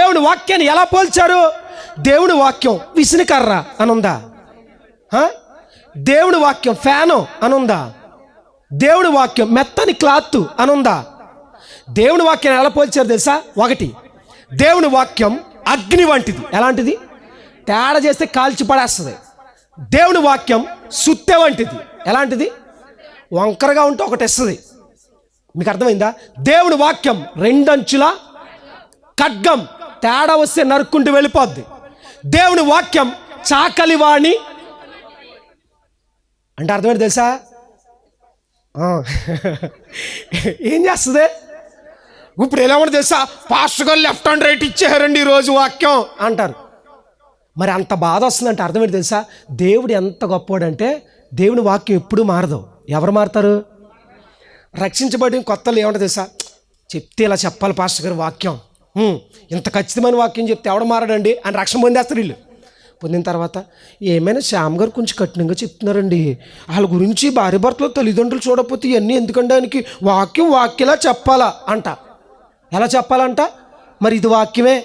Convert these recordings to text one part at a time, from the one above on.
దేవుని వాక్యాన్ని ఎలా పోల్చారు? దేవుని వాక్యం విసినికర్ర అనుందా? హ? దేవుని వాక్యం ఫ్యాను అనుందా? దేవుని వాక్యం మెత్తని క్లాత్ అనుందా? దేవుని వాక్యాన్ని ఎలా పోల్చారు తెలుసా? ఒకటి దేవుని వాక్యం అగ్ని వంటిది. ఎలాంటిది? తేడా చేస్తే కాల్చి పడేస్తుంది. దేవుని వాక్యం సుత్తె వంటిది. ఎలాంటిది? వంకరగా ఉంటే ఒకటి ఇస్తుంది మీకు అర్థమైందా? దేవుని వాక్యం రెండంచుల ఖడ్గం. తేడా వస్తే నరుక్కుంటూ వెళ్ళిపోద్ది. దేవుని వాక్యం చాకలివాణి అంటే అర్థమైంది తెలుసా? ఏం చేస్తుంది? ఇప్పుడు ఎలా ఉంటుంది తెలుసా? పాస్టర్ గారు లెఫ్ట్ అండ్ రైట్ ఇచ్చారండి ఈరోజు వాక్యం అంటారు. మరి అంత బాధ వస్తుందంటే అర్థమేంటి తెలుసా? దేవుడు ఎంత గొప్పోడంటే దేవుని వాక్యం ఎప్పుడూ మారదు. ఎవరు మారుతారు? రక్షించబడిన కొత్తలు ఏమంటారు తెలుసా? చెప్తే ఇలా చెప్పాలి పాస్టర్ గారు వాక్యం. ఇంత ఖచ్చితమైన వాక్యం చెప్తే ఎవడ మారడండి అని రక్షణ పొందేస్తారు వీళ్ళు. పొందిన తర్వాత ఏమైనా శ్యామ్ గారు కొంచెం కఠినంగా చెప్తున్నారండి. వాళ్ళ గురించి భార్య భర్తలు తల్లిదండ్రులు చూడకపోతే ఇవన్నీ ఎందుకంటే ఆయనకి? వాక్యం వాక్యలా చెప్పాలా అంట. ఎలా చెప్పాలంట? మరి ఇది వాక్యమే?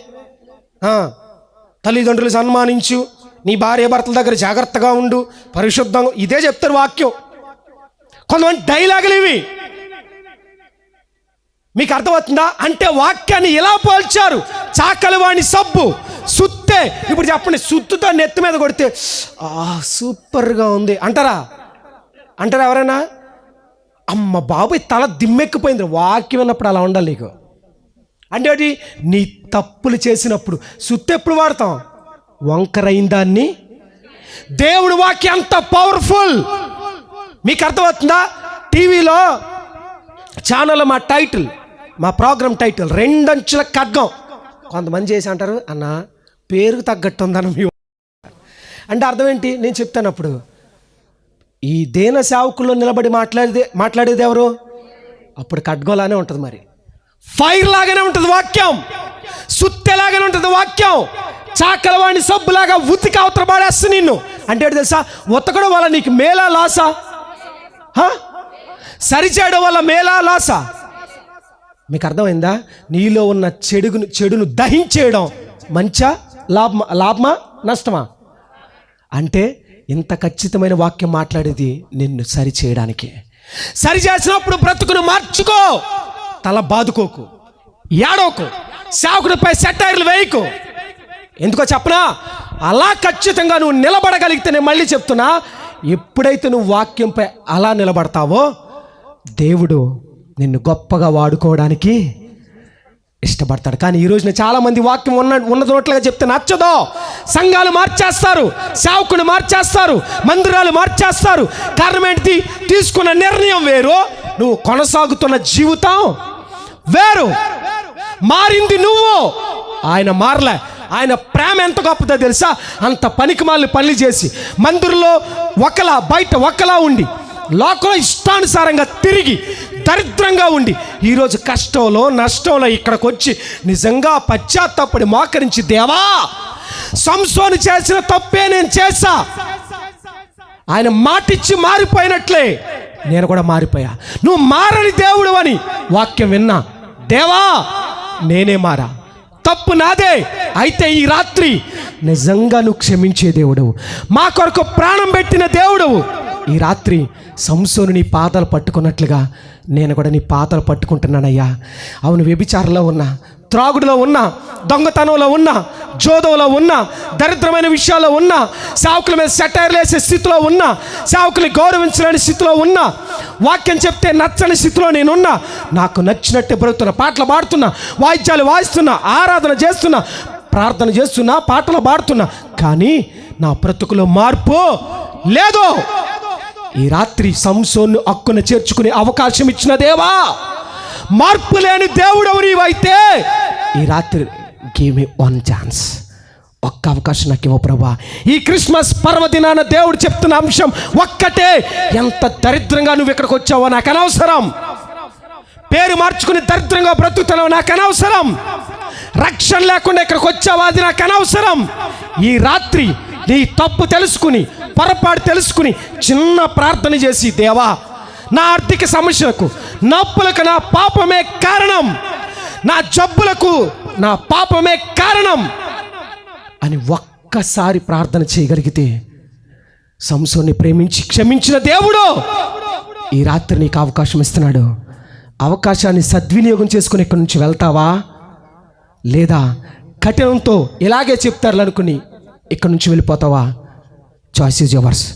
తల్లిదండ్రులు సన్మానించు నీ భార్య భర్తల దగ్గర జాగ్రత్తగా ఉండు పరిశుద్ధంగా ఇదే చెప్తారు వాక్యం. కొంతమంది డైలాగులు ఇవి. మీకు అర్థమవుతుందా? అంటే వాక్యాన్ని ఎలా పోల్చారు? చాకలివాణి సబ్బు సుత్తే. ఇప్పుడు చెప్పండి సుత్తుతో నెత్తి మీద కొడితే ఆ సూపర్గా ఉంది. అంటారా? అంటారా ఎవరైనా? అమ్మ బాబాయ్ తల దిమ్మెక్కిపోయింది. వాక్యం విన్నప్పుడు అలా ఉండాలి నీకు. అంటే నీ తప్పులు చేసినప్పుడు. సుత్తు ఎప్పుడు వాడతాం? వంకరైన దాన్ని. దేవుడి వాక్యం అంత పవర్ఫుల్. మీకు అర్థమవుతుందా? టీవీలో ఛానల్ మా టైటిల్. మా ప్రోగ్రామ్ టైటిల్ రెండంచుల ఖడ్గం. కొంతమంది చేసి అంటారు అన్న పేరుకు తగ్గట్టు ఉందన్న మీ అంటే అర్థం ఏంటి? నేను చెప్తాను అప్పుడు ఈ దేన సేవకుల్లో నిలబడి మాట్లాడేది మాట్లాడేది ఎవరు? అప్పుడు ఖడ్గంలానే ఉంటుంది మరి. ఫైర్ లాగానే ఉంటుంది వాక్యం. సుత్తెలాగానే ఉంటుంది వాక్యం. చాకలవాణి సబ్బులాగా ఉతికి అవతల పాడేస్తా నిన్ను. అంటే తెలుసా? ఉతకడం వల్ల నీకు మేలా లాసా? సరిచేయడం వల్ల మేలా లాసా? మీకు అర్థమైందా నీలో ఉన్న చెడును చెడును దహించేయడం మంచా? లాభమా లాభమా? నష్టమా? అంటే ఇంత ఖచ్చితమైన వాక్యం మాట్లాడేది నిన్ను సరి చేయడానికి. సరి చేసినప్పుడు బ్రతుకును మార్చుకో. తల బాదుకోకు. ఏడవకు. సేవకుడిపై సెటైర్లు వేయకు. ఎందుకో చెప్పనా? అలా ఖచ్చితంగా నువ్వు నిలబడగలిగితే నేను మళ్ళీ చెప్తున్నా ఎప్పుడైతే నువ్వు వాక్యంపై అలా నిలబడతావో దేవుడు నిన్ను గొప్పగా వాడుకోవడానికి ఇష్టపడతాడు. కానీ ఈ రోజున చాలామంది వాక్యం ఉన్న ఉన్నదోట్లుగా చెప్తే నచ్చదో. సంఘాలు మార్చేస్తారు సేవకుని మార్చేస్తారు మందిరాలు మార్చేస్తారు. కారణం ఏంటి? తీసుకున్న నిర్ణయం వేరు నువ్వు కొనసాగుతున్న జీవితం వేరు. మారింది నువ్వు. ఆయన మారలే. ఆయన ప్రేమ ఎంత గొప్పదో తెలుసా? అంత పనికి మాలిన పనులు చేసి మందిరంలో ఒకలా బయట ఒకలా ఉండి లోకంలో ఇష్టానుసారంగా తిరిగి దరిద్రంగా ఉండి ఈరోజు కష్టంలో నష్టంలో ఇక్కడికి వచ్చి నిజంగా పశ్చాత్తాపడి మోకరించి దేవా సంసోను చేసిన తప్పే నేను చేశా. ఆయన మాటిచ్చి మారిపోయినట్లే నేను కూడా మారిపోయా. నువ్వు మారని దేవుడు అని వాక్యం విన్నా. దేవా నేనే మారా. తప్పు నాదే. అయితే ఈ రాత్రి నిజంగా నువ్వు క్షమించే దేవుడవు. మా కొరకు ప్రాణం పెట్టిన దేవుడవు. ఈ రాత్రి సంసోను నీ పాదాలు పట్టుకున్నట్లుగా నేను కూడా నీ పాదాలు పట్టుకుంటున్నానయ్యా. అవును వ్యభిచారంలో ఉన్నా త్రాగుడులో ఉన్నా దొంగతనంలో ఉన్నా జోదంలో ఉన్నా దరిద్రమైన విషయాల్లో ఉన్నా సావుకుల మీద సెటైర్లు వేసే స్థితిలో ఉన్నా సావుకుని గౌరవించలేని స్థితిలో ఉన్నా వాక్యం చెప్తే నచ్చని స్థితిలో నేనున్నా నాకు నచ్చినట్టే బ్రతున్నా పాటలు పాడుతున్నా వాయిద్యాలు వాయిస్తున్నా ఆరాధన చేస్తున్నా ప్రార్థన చేస్తున్నా పాటలు పాడుతున్నా కానీ నా బ్రతుకులో మార్పు లేదు ఈ రాత్రి సంసోన్ను అక్కున చేర్చుకునే అవకాశం ఇచ్చిన దేవా. మార్పు లేని దేవుడు నీవైతే. ఈ రాత్రి గివ్ మీ వన్ ఛాన్స్ ఒక్క అవకాశం నాకు ఇవ్వ ప్రభా. ఈ క్రిస్మస్ పర్వదినాన దేవుడు చెప్తున్న అంశం ఒక్కటే. ఎంత దరిద్రంగా నువ్వు ఇక్కడికి వచ్చావో నాకు అనవసరం. పేరు మార్చుకుని దరిద్రంగా బ్రతుకుతున్నావు నాకు అనవసరం. రక్షణ లేకుండా ఇక్కడికి వచ్చావా అది నాకు అనవసరం. ఈ రాత్రి నీ తప్పు తెలుసుకుని పొరపాటు తెలుసుకుని చిన్న ప్రార్థన చేసి దేవా నా ఆర్థిక సమస్యలకు నొప్పులకు నా పాపమే కారణం. నా జబ్బులకు నా పాపమే కారణం. అని ఒక్కసారి ప్రార్థన చేయగలిగితే సంసోన్ని ప్రేమించి క్షమించిన దేవుడు ఈ రాత్రి నీకు అవకాశం ఇస్తున్నాడు. అవకాశాన్ని సద్వినియోగం చేసుకుని ఇక్కడి నుంచి వెళ్తావా? లేదా కఠినంతో ఇలాగే చెప్తారు అనుకుని ఇక్కడి నుంచి వెళ్ళిపోతావా? choices yours